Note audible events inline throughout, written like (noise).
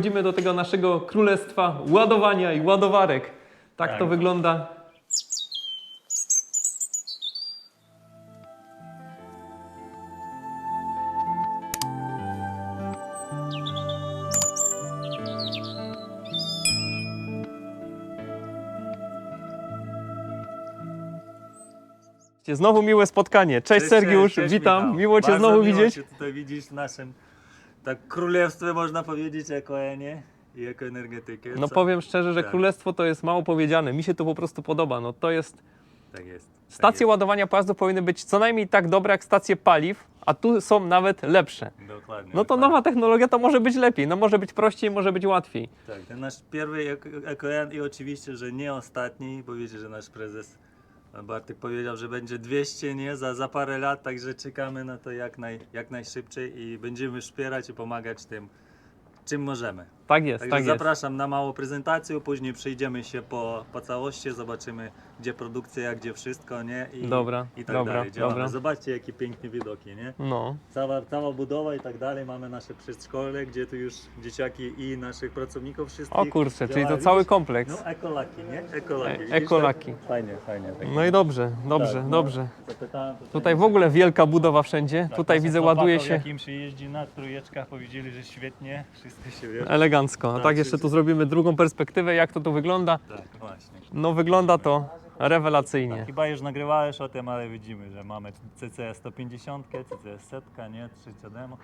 Przechodzimy do tego naszego królestwa ładowania i ładowarek. Tak, Tak. to wygląda. Znowu miłe spotkanie. Cześć, Sergiusz, cześć, witam. Michał. Miło Cię Bardzo znowu miło widzieć. Cię tutaj widzieć w naszym tak królestwie, można powiedzieć, ekoenie i ekoenergetyki. No Co- powiem szczerze, że Tak. królestwo to jest mało powiedziane. Mi się to po prostu podoba. No to jest. Tak jest. tak Stacje jest. ładowania pojazdów powinny być co najmniej tak dobre jak stacje paliw, a tu są nawet lepsze. Dokładnie. No to dokładnie. nowa technologia to może być lepiej, no może być prościej, może być łatwiej. Tak, ten nasz pierwszy ekoen i oczywiście, że nie ostatni, bo wiecie, że nasz prezes Bartek powiedział, że będzie 200, nie? Za, za parę lat, także czekamy na to jak, naj, jak najszybciej i będziemy wspierać i pomagać tym, czym możemy. Tak jest, Także tak jest. zapraszam na małą prezentację, później przejdziemy się po, po całości, zobaczymy gdzie produkcja, gdzie wszystko, nie? I, Dobra, i tak dobra, dalej. Działamy. dobra. Zobaczcie jakie piękne widoki, nie? No, Cała, cała budowa i tak dalej. Mamy nasze przedszkole, gdzie tu już dzieciaki i naszych pracowników wszystkich o kurczę, czyli to działają. cały kompleks. No ekolaki, nie? Ekolaki. E- ekolaki. tak? Fajnie, fajnie. tak. No i dobrze, dobrze, Tak, no, dobrze. zapytałem Tutaj w ogóle wielka budowa wszędzie. tak, Tutaj naszych widzę chłopaków, ładuje się Jak im się jeździ na trójeczkach, powiedzieli, że świetnie. Wszystko się wie. Elegancko. A Tak, tak jeszcze tu zrobimy drugą perspektywę, jak to tu wygląda. Tak, właśnie. No wygląda to rewelacyjnie. Tak, chyba już nagrywałeś o tym, ale widzimy, że mamy CCS 150, CCS 100, nie? Trzecia demo,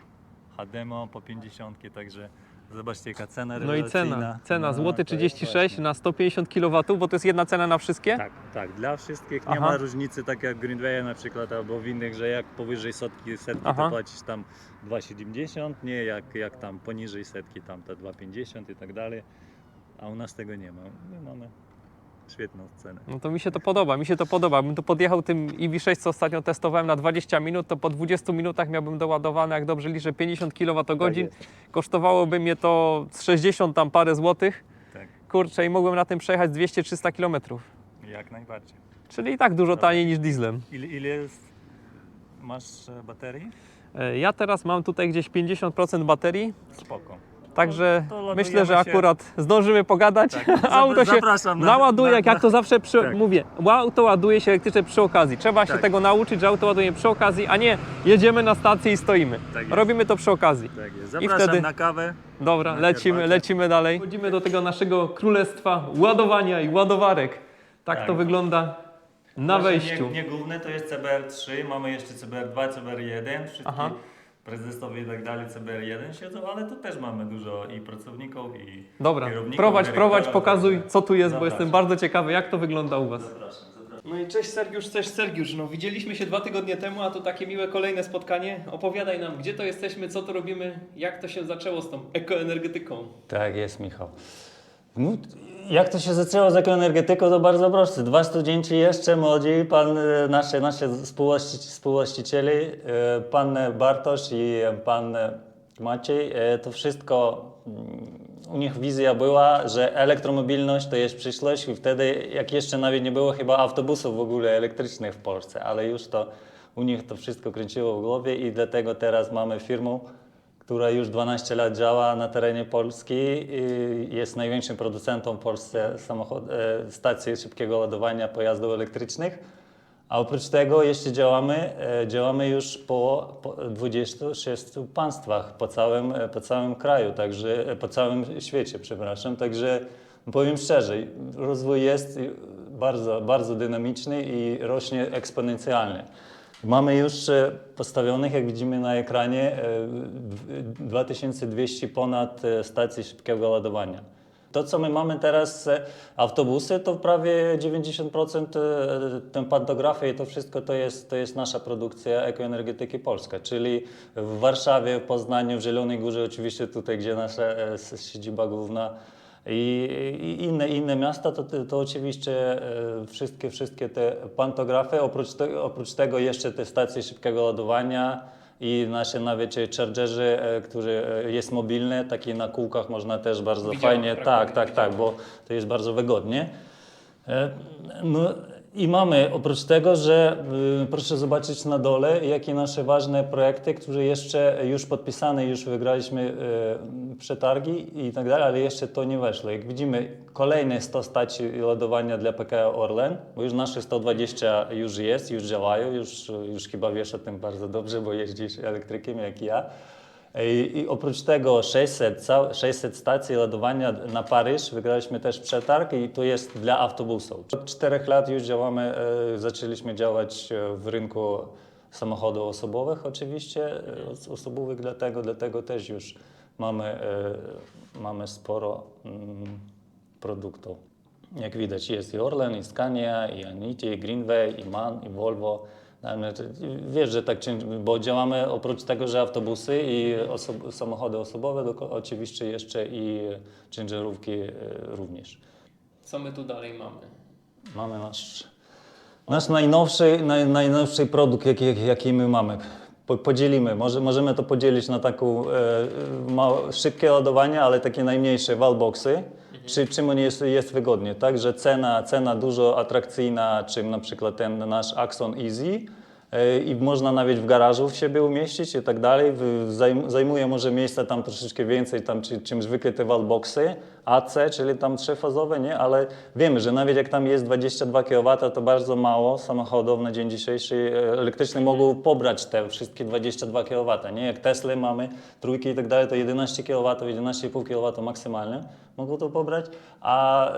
HDMO po 50, także zobaczcie jaka cena No i cena, cena No, złoty to jest 36 właśnie. na 150 kW, bo to jest jedna cena na wszystkie? Tak, tak, dla wszystkich nie Aha. ma różnicy, tak jak w Greenway na przykład, albo w innych, że jak powyżej setki, setki Aha. to płacisz tam 2,70, nie jak, jak tam poniżej setki, tam to 2,50 i tak dalej, a u nas tego nie ma. My mamy świetną cenę. No to mi się to podoba, mi się to podoba. Bym tu podjechał tym EV6, co ostatnio testowałem na 20 minut, to po 20 minutach miałbym doładowane, jak dobrze liczę, 50 kWh. Tak. Kosztowałoby mnie to z 60 tam parę złotych. Tak, Kurczę, i mogłem na tym przejechać 200-300 km. jak najbardziej. Czyli i tak dużo Dobra. taniej niż dieslem. Ile, ile jest, masz e, baterii? E, Ja teraz mam tutaj gdzieś 50% baterii, Spoko. Także to myślę, że się. akurat zdążymy pogadać. Tak, (laughs) Auto się zapraszam na- naładuje, na- jak, to zawsze przy, Tak. mówię, auto ładuje się elektryczne przy okazji. Trzeba się Tak. tego nauczyć, że auto ładuje przy okazji, a nie jedziemy na stację i stoimy. Tak. Robimy to przy okazji. Tak jest. I Zapraszam wtedy- na kawę. Dobra, Na lecimy, herbatę. lecimy dalej. Wchodzimy do tego naszego królestwa ładowania i ładowarek. Tak, Tak. to wygląda na wejściu. Nie, nie główne to jest CBR3, mamy jeszcze CBR2, CBR1, wszystkie. Prezesowie i tak dalej CBR1 siedzą, ale tu też mamy dużo i pracowników i Dobra, kierowników, prowadź, prowadź, dyrektora, pokazuj także co tu jest, bo zapraszam. jestem bardzo ciekawy, jak to wygląda u Was. Zapraszam, zapraszam. No i cześć Sergiusz, cześć Sergiusz. No widzieliśmy się dwa tygodnie temu, a to takie miłe kolejne spotkanie. Opowiadaj nam, gdzie to jesteśmy, co tu robimy, jak to się zaczęło z tą ekoenergetyką. Tak jest, Michał. No, jak to się zaczęło z ekoenergetyką, to bardzo proste. Dwa studenci jeszcze młodzi, pan, e, nasze, nasze współwłaści- współwłaściciele, e, pan Bartosz i pan Maciej, e, to wszystko mm, u nich wizja była, że elektromobilność to jest przyszłość i wtedy, jak jeszcze nawet nie było chyba autobusów w ogóle elektrycznych w Polsce, ale już to u nich to wszystko kręciło w głowie i dlatego teraz mamy firmę, która już 12 lat działa na terenie Polski i jest największym producentem w Polsce e, stacji szybkiego ładowania pojazdów elektrycznych. A oprócz tego jeszcze działamy, e, działamy już po, po 26 państwach po całym, e, po całym kraju, także po całym świecie, przepraszam. Także powiem szczerze, rozwój jest bardzo, bardzo dynamiczny i rośnie eksponencjalnie. Mamy już e, postawionych, jak widzimy na ekranie, e, w- 2200 ponad e, stacji szybkiego ładowania. To, co my mamy teraz, e, autobusy, to prawie 90% e, ten pantografy i to wszystko to jest, to jest nasza produkcja ekoenergetyki Polska, czyli w Warszawie, w Poznaniu, w Zielonej Górze, oczywiście tutaj, gdzie nasza e, siedziba główna, i, i inne, inne miasta, to, to oczywiście e, wszystkie, wszystkie te pantografy, oprócz, te, oprócz tego jeszcze te stacje szybkiego ładowania i nasze nawet chargerzy, e, który e, jest mobilny, taki na kółkach można też bardzo Widziałem fajnie, tak, tak, tak, bo to jest bardzo wygodnie. No, I mamy oprócz tego, że y, proszę zobaczyć na dole, jakie nasze ważne projekty, które jeszcze już podpisane, już wygraliśmy y, przetargi i tak dalej, ale jeszcze to nie weszło. Jak widzimy, kolejne 100 stacji ładowania dla PKO Orlen, bo już nasze 120 już jest, już działają, już, już chyba wiesz o tym bardzo dobrze, bo jeździsz elektrykiem jak ja. I, oprócz tego 600, cał- 600 stacji ładowania na Paryż wygraliśmy też przetarg i to jest dla autobusów. Od czterech lat już działamy, e, zaczęliśmy działać e, w rynku samochodów osobowych oczywiście, e, os- osobowych dlatego, dlatego też już mamy, mamy sporo mm, produktów. Jak widać jest i Orlen, i Scania, i Aniti, i Greenway, i MAN, i Volvo. Wiesz, że tak, cię- bo działamy oprócz tego, że autobusy i oso- samochody osobowe, oczywiście jeszcze i ciężarówki e, również. Co my tu dalej mamy? Mamy nasz, nasz najnowszy, naj, najnowszy produkt, jaki, jaki- my mamy. Po, podzielimy, może, możemy to podzielić na taką e, szybkie ładowanie, ale takie najmniejsze wallboxy. Czy, czym on jest, jest wygodnie, tak? Że cena, cena dużo atrakcyjna, czym na przykład ten nasz Axon Easy e, i można nawet w garażu w siebie umieścić i tak dalej. Zajmuje może miejsca tam troszeczkę więcej, tam czy, czym zwykle te wallboxy AC, czyli tam trzyfazowe, nie? Ale wiemy, że nawet jak tam jest 22 kW, to bardzo mało samochodów na dzień dzisiejszy e, elektryczne mogą pobrać te wszystkie 22 kW, nie? Jak Tesla mamy, trójki i tak dalej, to 11 kW, 11,5 kW maksymalnie mogą to pobrać, a e,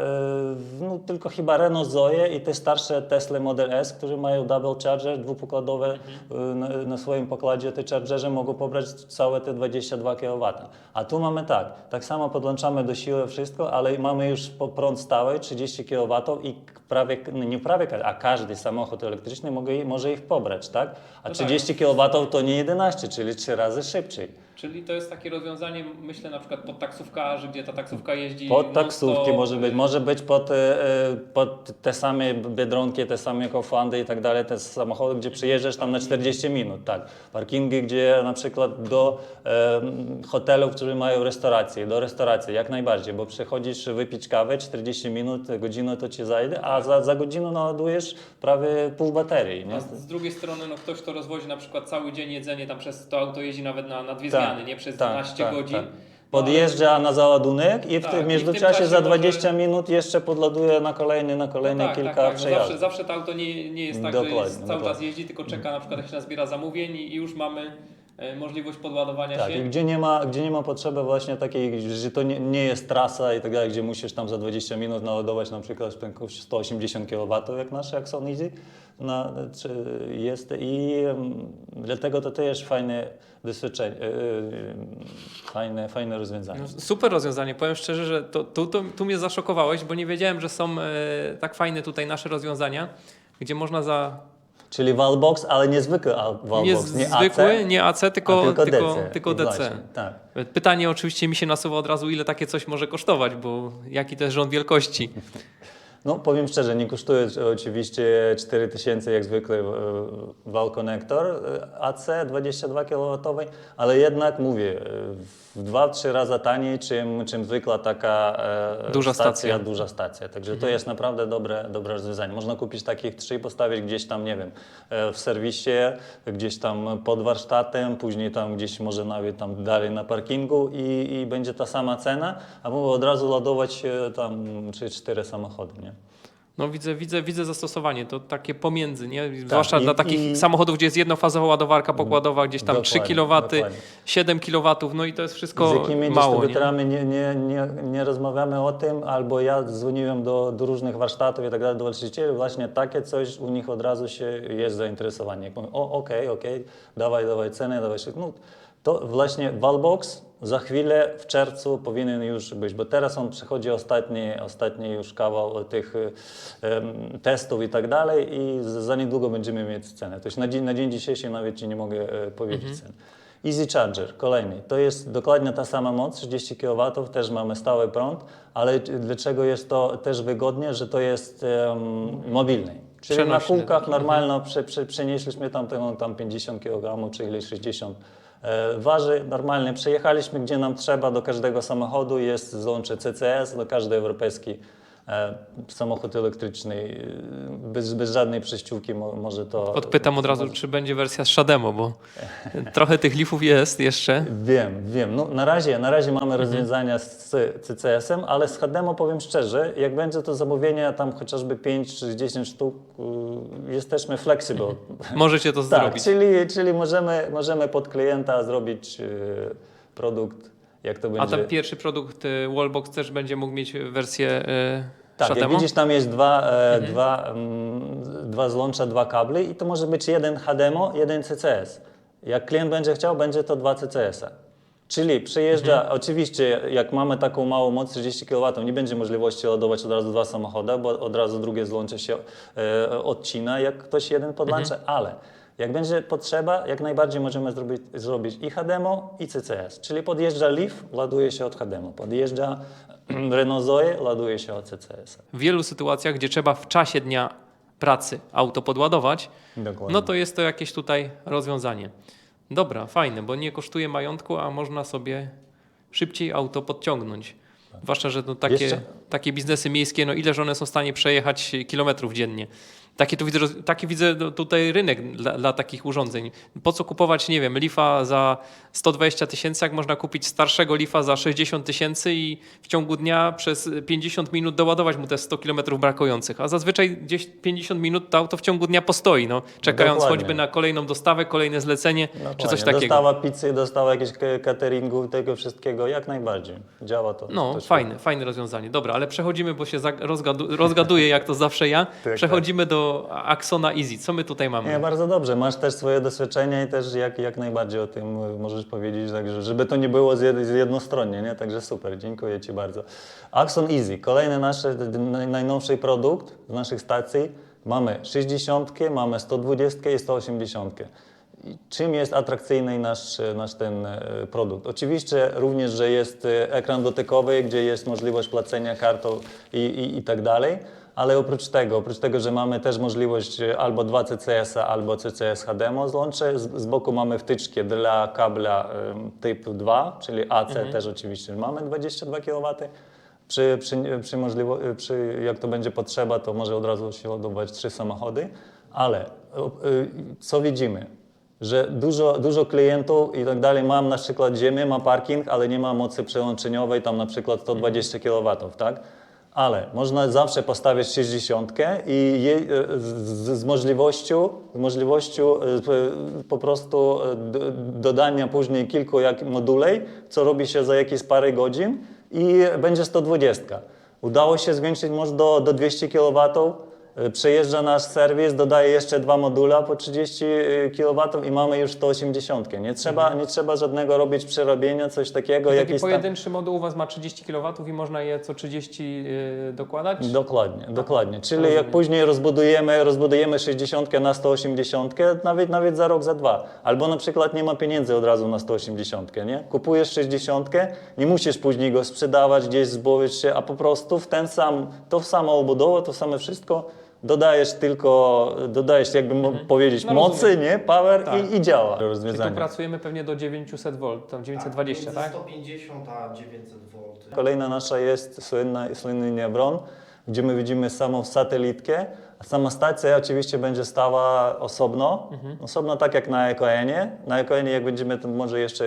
no, tylko chyba Renault Zoe i te starsze Tesla Model S, które mają double charger, dwupokładowe e, na, na swoim pokładzie, te chargerze mogą pobrać całe te 22 kW. A tu mamy tak, tak samo podłączamy do siły wszystko, ale mamy już prąd stały 30 kW i prawie, nie prawie, a każdy samochód elektryczny może, ich pobrać, tak? A No tak. 30 kW to nie 11, czyli 3 razy szybciej. Czyli to jest takie rozwiązanie, myślę na przykład pod taksówkarzy, gdzie ta taksówka jeździ Pod taksówki może być, może być pod, e, e, pod te same biedronki, te same Kauflandy i tak dalej, te samochody, gdzie przyjeżdżasz tam na 40 minut, tak. Parkingi, gdzie na przykład do e, hotelów, które mają restauracje, do restauracji, jak najbardziej, bo przychodzisz wypić kawę, 40 minut, godzinę to ci zajdzie, a za, za godzinę naładujesz prawie pół baterii, nie? A z, drugiej strony no, ktoś, kto rozwozi na przykład cały dzień jedzenie, tam przez to auto jeździ nawet na, na dwie Tak, zmiany, nie przez tak, 12 tak, godzin. tak. No, Podjeżdża na załadunek i w Tak, tym międzyczasie za czasie 20 minut jeszcze podładuje na kolejny, na no kolejne tak, kilka tak, tak, no przejazdów. zawsze, zawsze to auto nie, nie jest tak, Dokładnie, że jest, cały dokładnie. czas jeździ, tylko czeka na przykład jak się nazbiera zamówień i już mamy możliwość podładowania Tak, się. i gdzie nie, ma, gdzie nie ma potrzeby właśnie takiej, że to nie, nie jest trasa i tak dalej, gdzie musisz tam za 20 minut naładować na przykład prędkość 180 kW, jak nasze Axon Easy na, czy jest i mm, dlatego to też fajne doświadczenie, yy, yy, fajne, fajne rozwiązanie. No, super rozwiązanie. Powiem szczerze, że to, tu, tu, tu mnie zaszokowałeś, bo nie wiedziałem, że są e, tak fajne tutaj nasze rozwiązania, gdzie można za Czyli wallbox, ale niezwykły al- wallbox, nie nie, zwykły, AC, nie AC, tylko, tylko, tylko, DC. tylko DC. właśnie, tak. Pytanie oczywiście mi się nasuwa od razu, ile takie coś może kosztować, bo jaki to jest rząd wielkości. (laughs) No powiem szczerze, nie kosztuje oczywiście 4000 jak zwykle wall connector e, AC 22 kW, ale jednak mówię, e, w 2-3 razy taniej, czym, czym zwykła taka e, Duża stacja, stacja. duża stacja. Także to jest naprawdę dobre, dobre rozwiązanie. Można kupić takich trzy i postawić gdzieś tam, nie wiem, e, w serwisie, gdzieś tam pod warsztatem, później tam gdzieś może nawet tam dalej na parkingu i, i będzie ta sama cena, a mogę od razu ładować tam 3-4 samochody, nie? No widzę, widzę, widzę zastosowanie, to takie pomiędzy, nie? Zwłaszcza Tak, i- dla takich i- samochodów, gdzie jest jednofazowa ładowarka pokładowa, gdzieś tam 3 Dokładnie, kW, dokładnie. 7 kW, no i to jest Z wszystko jakimi mało. Nie? dystrybutorami nie, nie, nie, nie rozmawiamy o tym, albo ja dzwoniłem do, do różnych warsztatów i tak dalej, do właścicieli, właśnie takie coś u nich od razu się jest zainteresowanie. Jak mówią, o okej, okej, dawaj, dawaj cenę, dawaj szybko. No, to właśnie Wallbox za chwilę w czerwcu powinien już być, bo teraz on przechodzi ostatni, ostatni już kawał tych em, testów i tak dalej i za niedługo będziemy mieć cenę. To jest na dzień, na dzień dzisiejszy nawet Ci nie mogę e, powiedzieć ceny. Easy Charger, kolejny. To jest dokładnie ta sama moc, 30 kW, też mamy stały prąd, ale dlaczego jest to też wygodnie, że to jest um, mobilny. Czyli na kółkach taki. normalno prze, prze, przenieśliśmy tam, tam 50 kg, czy ile 60 e, waży. Normalnie przejechaliśmy gdzie nam trzeba, do każdego samochodu jest złącze CCS, do każdej europejskiej e, samochód elektryczny e, bez, bez żadnej przejściówki mo, może to... Podpytam od razu, czy będzie wersja z Shademo, bo (laughs) trochę tych lifów jest jeszcze. Wiem, wiem. No, na, razie, na razie mamy Mhm. rozwiązania z CCS-em, ale z HDMO powiem szczerze, jak będzie to zamówienie tam chociażby 5 czy 10 sztuk, y, jesteśmy flexible. (laughs) Możecie to (laughs) Tak, zrobić. czyli, czyli możemy, możemy pod klienta zrobić y, produkt, jak to A będzie. ten pierwszy produkt y, Wallbox też będzie mógł mieć wersję y, Tak, jak widzisz, tam jest dwa, e, Mhm. dwa, mm, dwa złącza, dwa kable i to może być jeden HDMO, jeden CCS. Jak klient będzie chciał, będzie to dwa CCS-a. Czyli przyjeżdża, Mhm. oczywiście jak mamy taką małą moc 30 kW, nie będzie możliwości ładować od razu dwa samochody, bo od razu drugie złącze się e, odcina, jak ktoś jeden podłącza, Mhm. ale jak będzie potrzeba, jak najbardziej możemy zrobić, zrobić i HDMO, i CCS. Czyli podjeżdża Leaf, ładuje się od HDMO, podjeżdża Renault Zoe, ładuje się od CCS. W wielu sytuacjach, gdzie trzeba w czasie dnia pracy auto podładować, Dokładnie. no to jest to jakieś tutaj rozwiązanie. Dobra, fajne, bo nie kosztuje majątku, a można sobie szybciej auto podciągnąć. Zwłaszcza, że no takie, Jeszcze- takie biznesy miejskie, no ileż one są w stanie przejechać kilometrów dziennie. Takie tu widzę, taki widzę no, tutaj rynek dla, dla takich urządzeń. Po co kupować, nie wiem, lifa za 120 tysięcy, jak można kupić starszego lifa za 60 tysięcy i w ciągu dnia przez 50 minut doładować mu te 100 kilometrów brakujących. A zazwyczaj gdzieś 50 minut to auto w ciągu dnia postoi, no, czekając Dokładnie. choćby na kolejną dostawę, kolejne zlecenie czy Dokładnie. coś takiego. Dostawa pizzy, dostawa jakiegoś ca- cateringu, tego wszystkiego, jak najbardziej. Działa to. No, to fajne, fajne rozwiązanie. Dobra, ale przechodzimy, bo się rozgadu- rozgaduję, jak to zawsze ja. (laughs) Tak, Przechodzimy do Axona Easy. Co my tutaj mamy? Nie, bardzo dobrze. Masz też swoje doświadczenie i też jak, jak najbardziej o tym y, możesz powiedzieć, także, żeby to nie było jednostronnie, nie? Także super, dziękuję Ci bardzo. Axon Easy, kolejny nasz naj- najnowszy produkt z naszych stacji. Mamy 60, mamy 120 i 180. I Czym jest atrakcyjny nasz, nasz ten e, produkt? Oczywiście również, że jest e, ekran dotykowy, gdzie jest możliwość płacenia kartą i, i, i tak dalej, ale oprócz tego, oprócz tego, że mamy też możliwość e, albo 2 CCS-a, albo CCS HDMI złącze, z, z boku mamy wtyczkę dla kabla typu 2, czyli AC też oczywiście mamy 22 kW. Przy, przy, przy, możliwo, przy jak to będzie potrzeba, to może od razu się ładować trzy samochody, ale y, co widzimy? Że dużo, dużo klientów i tak dalej ma na przykład ziemię, ma parking, ale nie ma mocy przełączeniowej, tam na przykład 120 kW, tak? Ale można zawsze postawić 60 i je, z, z, z możliwością, z możliwością e, po prostu e, dodania później kilku jak modulej, co robi się za jakieś parę godzin i będzie 120. Udało się zwiększyć moc do, do 200 kW. E, Przejeżdża nasz serwis, dodaje jeszcze dwa modula po 30 kW i mamy już 180. Nie trzeba, nie trzeba żadnego robić przerobienia, coś takiego. Taki jakieś tam- pojedynczy moduł u Was ma 30 kW i można je co 30 yy, dokładać? Dokładnie, dokładnie. Czyli rozumiem. jak później rozbudujemy, rozbudujemy 60 na 180, nawet, nawet za rok, za dwa. Albo na przykład nie ma pieniędzy od razu na 180, nie? Kupujesz 60, nie musisz później go sprzedawać, gdzieś zbowić się, a po prostu w ten sam, to samo obudowa, to same wszystko, dodajesz tylko, dodajesz jakby mo- powiedzieć No mocy, rozumiem. nie? Power Tak. i, i działa. Czyli tu Rozwiązanie. pracujemy pewnie do 900 V, tam 920, między tak? 150 a 900 V. Kolejna nasza jest słynna, słynny Nevron, gdzie my widzimy samą satelitkę, a sama stacja oczywiście będzie stała osobno, osobno tak jak na EKN-ie. Na EKN-ie jak będziemy to może jeszcze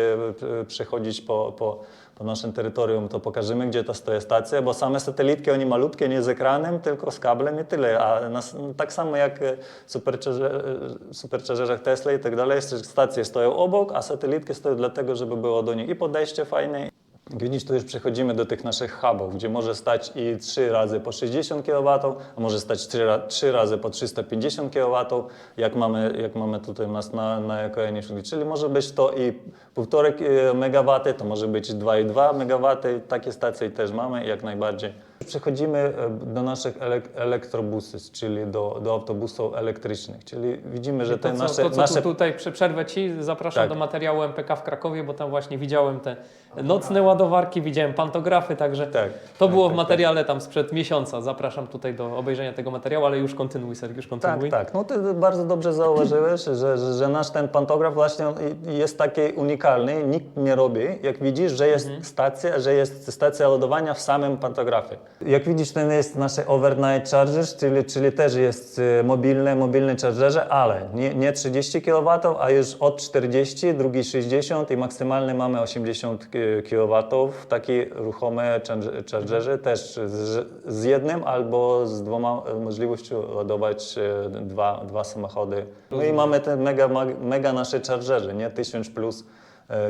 e, przechodzić po, po, po naszym terytorium, to pokażemy, gdzie to stoi stacja, bo same satelitki, oni malutkie, nie z ekranem, tylko z kablem i tyle. A nas, tak samo jak e, w e, superchargerach Tesla i tak dalej, stacje stoją obok, a satelitki stoją dlatego, żeby było do nich i podejście fajne, Widzisz, tu już przechodzimy do tych naszych hubów, gdzie może stać i 3 razy po 60 kW, a może stać 3, ra- 3 razy po 350 kW, jak mamy, jak mamy tutaj u nas na, na EKN. Czyli może być to i 1,5 MW, to może być 2,2 MW, takie stacje też mamy jak najbardziej. Przechodzimy e, do naszych elek- elektrobusów, czyli do, do autobusów elektrycznych, czyli widzimy, że To te co, nasze... to, co nasze tu, tutaj prze- przerwę Ci, zapraszam Tak. do materiału MPK w Krakowie, bo tam właśnie widziałem te nocne ładowarki, widziałem pantografy, także Tak, to tak, było tak, w materiale tam sprzed miesiąca. Zapraszam tutaj do obejrzenia tego materiału, ale już kontynuuj, Sergiusz, kontynuuj. Tak, tak. No ty bardzo dobrze zauważyłeś, że, że, że nasz ten pantograf właśnie jest taki unikalny, nikt nie robi. Jak widzisz, że jest stacja, że jest stacja ładowania w samym pantografie. Jak widzisz, ten jest nasze overnight charger, czyli, czyli też jest mobilne, mobilne chargerze, ale nie, nie 30 kW, a już od 40, drugi 60 i maksymalnie mamy 80 kW. Takie ruchome charge- chargerze też z, z jednym albo z dwoma e, możliwością ładować e, dwa, dwa samochody. No i mamy te mega, mega nasze chargerze, nie 1000 plus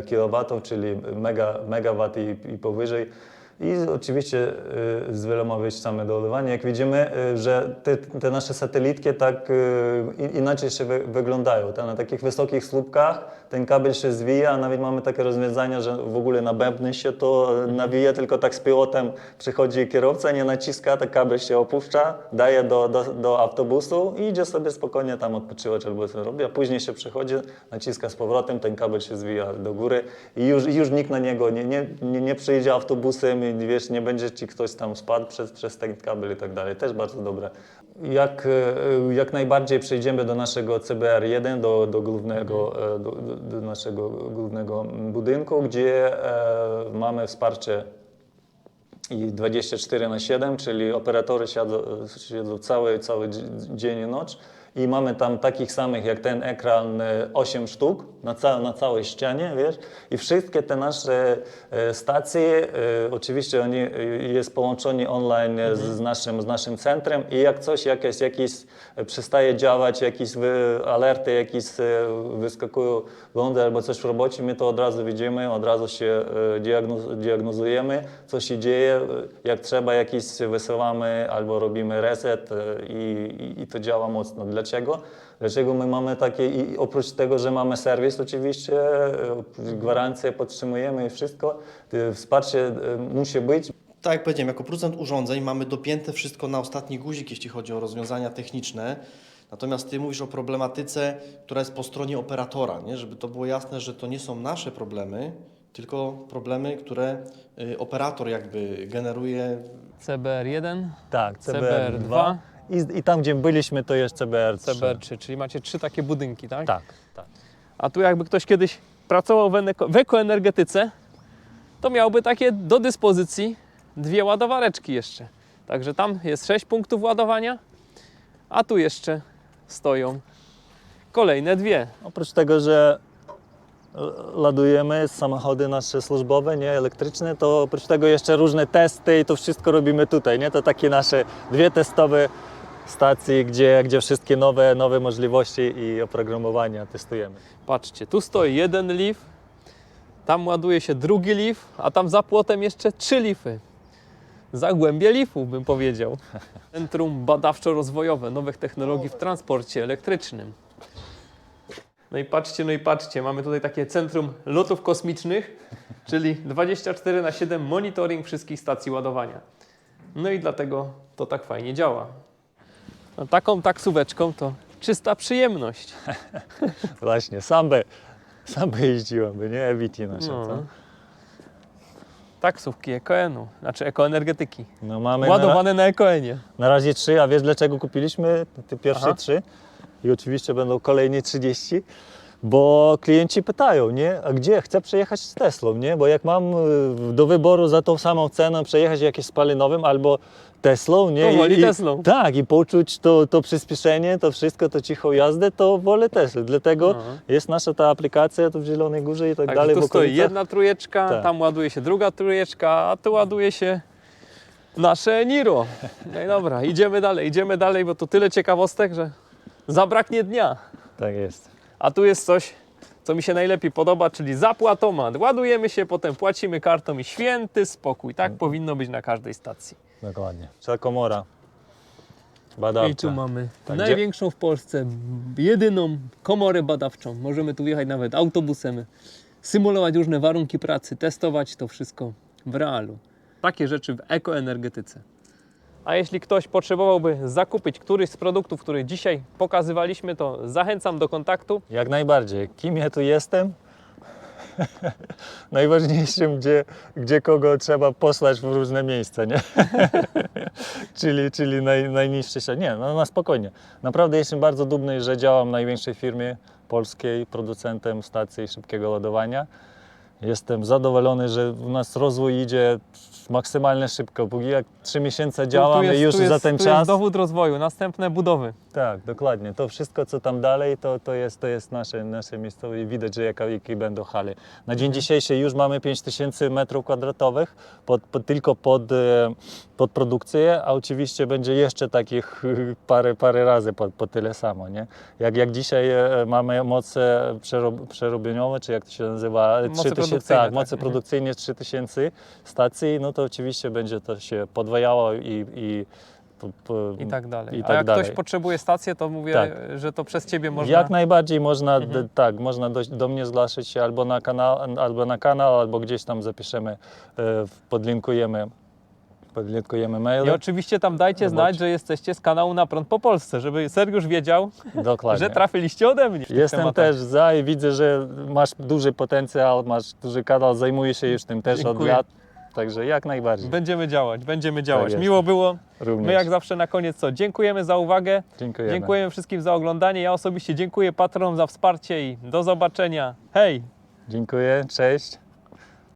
kilowatów, czyli mega, megawatt i, i powyżej. I oczywiście y, z wieloma wyjściami do ładowania. Jak widzimy, y, że te, te nasze satelitki tak y, inaczej się wy, wyglądają. Na takich wysokich słupkach ten kabel się zwija, a nawet mamy takie rozwiązania, że w ogóle na bębny się to y, nawija, tylko tak z pilotem przychodzi kierowca, nie naciska, ten kabel się opuszcza, daje do, do, do autobusu i idzie sobie spokojnie tam odpoczywać albo co robi, a później się przychodzi, naciska z powrotem, ten kabel się zwija do góry i już, już nikt na niego nie, nie, nie, nie przyjedzie autobusem i wiesz, nie będzie ci ktoś tam spadł przez, przez ten kabel i tak dalej. Też bardzo dobre. Jak, e, jak najbardziej przejdziemy do naszego CBR1, do, do, głównego, e, do, do, naszego głównego budynku, gdzie e, mamy wsparcie i 24 na 7, czyli operatory siedzą, siedzą cały, cały dzi- dzień i noc. I mamy tam takich samych jak ten ekran e, 8 sztuk na, ca na całej ścianie, wiesz? I wszystkie te nasze e, stacje, e, oczywiście oni e, jest połączeni online e, z, naszym, z naszym centrum i jak coś, jakieś, jakiś e, przestaje działać, jakieś alerty jakieś e, wyskakują błędy albo coś w robocie, my to od razu widzimy, od razu się e, diagnoz, diagnozujemy, co się dzieje, e, jak trzeba jakiś wysyłamy albo robimy reset e, i, i, i to działa mocno. Dlaczego? Dlaczego my mamy takie, i oprócz tego, że mamy serwis oczywiście, e, gwarancję podtrzymujemy i wszystko, e, wsparcie e, musi być, Tak jak powiedziałem, jako producent urządzeń mamy dopięte wszystko na ostatni guzik, jeśli chodzi o rozwiązania techniczne. Natomiast Ty mówisz o problematyce, która jest po stronie operatora, nie? żeby to było jasne, że to nie są nasze problemy, tylko problemy, które operator jakby generuje CBR1, Tak, CBR2. CBR2. I, I tam, gdzie byliśmy, to jest CBR3. CBR3, czyli macie trzy takie budynki, tak? Tak, tak. A tu jakby ktoś kiedyś pracował w, w ekoenergetyce, to miałby takie do dyspozycji dwie ładowareczki jeszcze. Także tam jest sześć punktów ładowania, a tu jeszcze stoją kolejne dwie. Oprócz tego, że ładujemy samochody nasze służbowe, nie elektryczne, to oprócz tego jeszcze różne testy i to wszystko robimy tutaj, nie? To takie nasze dwie testowe stacje, gdzie, gdzie wszystkie nowe, nowe możliwości i oprogramowania testujemy. Patrzcie, tu stoi jeden lif, tam ładuje się drugi lif, a tam za płotem jeszcze trzy lify. Zagłębie lifów bym powiedział. (laughs) Centrum Badawczo-Rozwojowe Nowych Technologii w Transporcie Elektrycznym. No i patrzcie, no i patrzcie, mamy tutaj takie centrum lotów kosmicznych, (laughs) czyli 24 na 7 monitoring wszystkich stacji ładowania. No i dlatego to tak fajnie działa. No, taką taksóweczką to czysta przyjemność. (laughs) Właśnie, sam by, sam by jeździłem, by, nie? Eviti nasze, No. co? Taksówki EKN-u, znaczy ekoenergetyki. No mamy na, Ładowane na EKN-ie. na razie trzy, a wiesz dlaczego kupiliśmy te pierwsze Aha. trzy? I oczywiście będą kolejne 30, bo klienci pytają, nie? A gdzie? Chcę przejechać z Teslą, nie? Bo jak mam y, do wyboru za tą samą cenę przejechać jakimś spalinowym albo Teslą, nie? To woli Teslą. Tak, i poczuć to, to przyspieszenie, to wszystko, to cichą jazdę, to wolę Teslę. Dlatego Aha. jest nasza ta aplikacja tu w Zielonej Górze i tak Także dalej. tu stoi jedna trójeczka, Tak. tam ładuje się druga trójeczka, a tu ładuje się nasze Niro. No i dobra, idziemy dalej, idziemy dalej, bo tu tyle ciekawostek, że zabraknie dnia. Tak jest. A tu jest coś, co mi się najlepiej podoba, czyli zapłatomat. Ładujemy się, potem płacimy kartą i święty spokój. Tak powinno być na każdej stacji. Dokładnie. Komora. Badawcza. I tu mamy Tak, największą w Polsce, jedyną komorę badawczą. Możemy tu wjechać nawet autobusem, symulować różne warunki pracy, testować to wszystko w realu. Takie rzeczy w ekoenergetyce. A jeśli ktoś potrzebowałby zakupić któryś z produktów, które dzisiaj pokazywaliśmy, to zachęcam do kontaktu. Jak najbardziej. Kim ja tu jestem? (laughs) Najważniejszym, gdzie, gdzie kogo trzeba posłać w różne miejsca, nie? (laughs) czyli czyli naj, najniższy się. Nie, no na spokojnie. Naprawdę jestem bardzo dumny, że działam w największej firmie polskiej, producentem stacji szybkiego ładowania. Jestem zadowolony, że u nas rozwój idzie maksymalnie szybko. Póki jak trzy miesiące działamy już tu jest, za ten tu czas. jest dowód rozwoju, następne budowy. Tak, dokładnie. To wszystko, co tam dalej, to, to, jest, to jest nasze, nasze miejsce i widać, że jaka, jakie będą hale. Na dzień dzisiejszy już mamy 5000 metrów kwadratowych pod, pod, tylko pod, e, pod produkcję, a oczywiście będzie jeszcze takich (laughs) parę, parę razy po, po tyle samo. Nie? Jak, jak dzisiaj e, mamy moce przerob, przerobieniowe, czy jak to się nazywa? Moce 3000, produkcyjne, tak, tak. produkcyjne 3000 stacji, no to oczywiście będzie to się podwajało i, i I tak dalej. I A tak jak dalej. ktoś potrzebuje stację, to mówię, Tak. że to przez ciebie można. Jak najbardziej można, Mhm. tak, można do, do mnie zgłaszać się albo na kanał, albo na kanał, albo gdzieś tam zapiszemy, e, w- podlinkujemy, podlinkujemy I maile. oczywiście tam dajcie znać, że jesteście z kanału Na Prąd po Polsce, żeby Sergiusz wiedział, Dokładnie. że trafiliście ode mnie. Jestem tematach. też za i widzę, że masz duży potencjał, masz duży kanał, zajmuję się już tym też od Dziękuję. lat. Także jak najbardziej. Będziemy działać, będziemy działać. jest. Miło było. Również. My jak zawsze na koniec co? Dziękujemy za uwagę. Dziękujemy. Dziękujemy wszystkim za oglądanie. Ja osobiście dziękuję patronom za wsparcie i do zobaczenia. Hej! Dziękuję, cześć.